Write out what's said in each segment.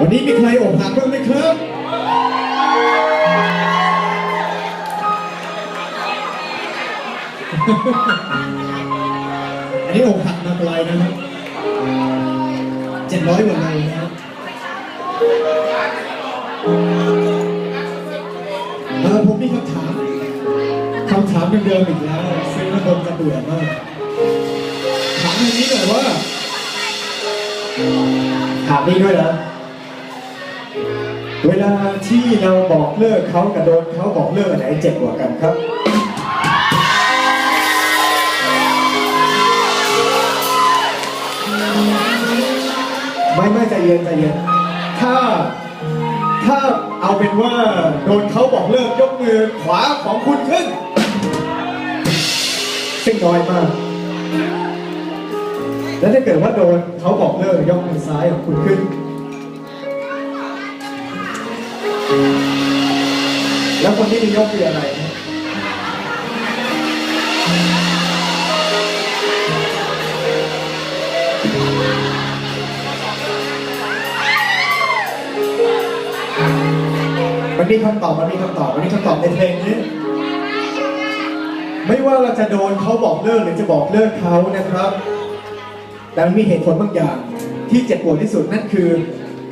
วันนี้มีใครอกหักบ้างไหมครับ อันนี้อกหักมาไกลนะครับเจ็ดร้อยกว่าไงนะครับเออผมมีคำถามคำถามเดิมๆอีกแล้วซึ่งมันคงจะเบื่อมากถามอย่างนี้หน่อยว่า ถามนี่ด้วยนะ เวลาที่เราบอกเลิกเขากับโดนเขาบอกเลิกอันไหนเจ็บกว่ากันครับไม่ไม่ใจเย็นใจเย็นถ้าถ้าเอาเป็นว่าโดนเขาบอกเลิกยกมือขวาของคุณขึ้นซึ่งน้อยมาก แล้วถ้าเกิดว่าโดนเขาบอกเลิกยกมือซ้ายของคุณขึ้น แล้วคนที่มียกคืออะไรมันมีคำตอบมันมีคำตอบมันมีคำตอบในเพลงนี้ ไม่ว่าเราจะโดนเขาบอกเลิกหรือจะบอกเลิกเขานะครับ แต่มันมีเหตุผลบางอย่างที่เจ็บปวดที่สุดนั่นคือ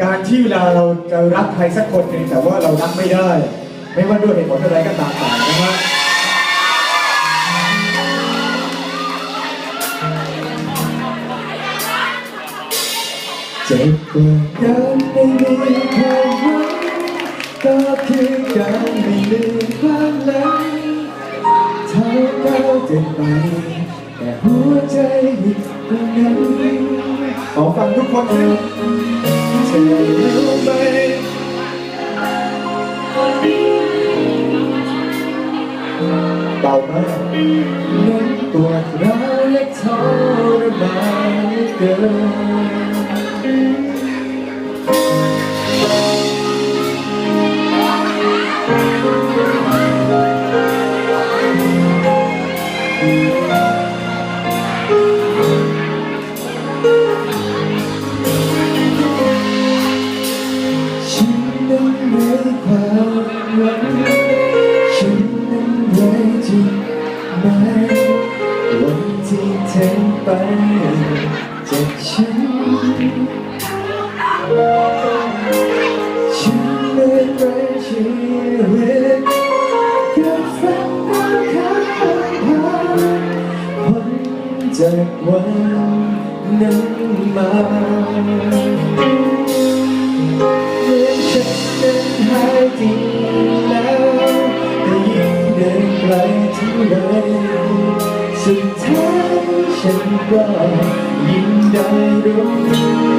การที่เวลาเราจะรักใครสักคนหนึ่งแต่ว่าเรารักไม่ได้ ไม่ว่าด้วยเหตุผลอะไรก็ตามแต่นะครับเจ็บกว่าการไม่มีความหวังก็คือการไม่ลืมความหลังเท่าเราเดินไปแต่หัวใจอยู่ตรงนั้นขอฟังทุกคนนะเธอรู้ไหมเบามากนั้นปวดร้าวและทรมานเหลือเกิน วันที่เธอไปจากฉัน ฉันนั้นไร้ชีวิตกับฝันเราข้างพ้นจากวันนั้นมา สุดท้ฉันก็ยิ่งได้รู้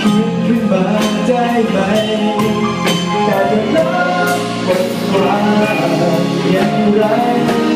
คิดขึ้นมาได้ไหมแต่จะลบหมดควาอย่างไรเจ็บก